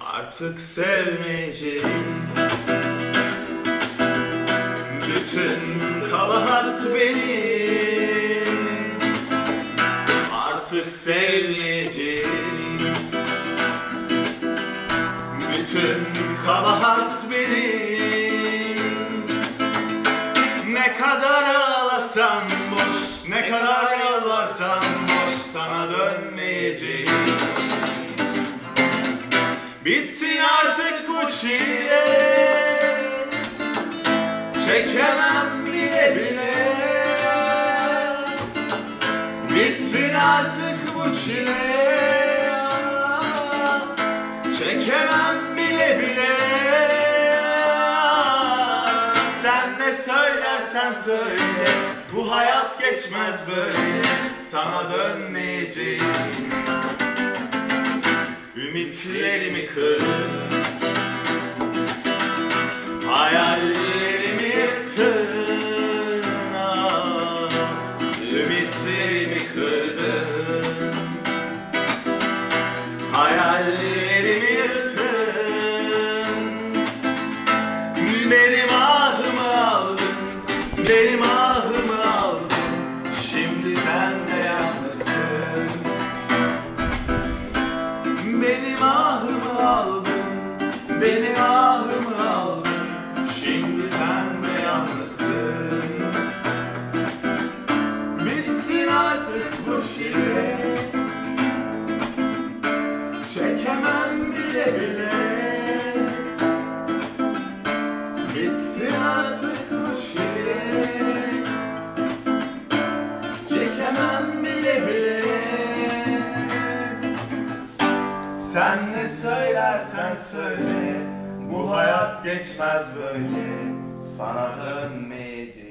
Artık sevmeyeceğim Bütün kabahat benim. Ne kadar ağlasan boş Ne kadar yalvarsan boş Sana dönmeyeceğim. Bitsin artık bu çile Çekemem bile bile. Bitsin artık bu çile Çekemem bile bile. Sen ne söylersen söyle Bu hayat geçmez böyle. Sana dönmeyeceğim. Ümitlerimi kırdın Benim ahımı aldın Şimdi sen de yalnızsın. Benim ahımı aldın, benim ahımı aldın Şimdi sen de yalnızsın. Bitsin artık bu çile Çekemem bile bile. Bitsin artık sen ne söylersen söyle Bu hayat geçmez böyle. Sana dönmeyeceğim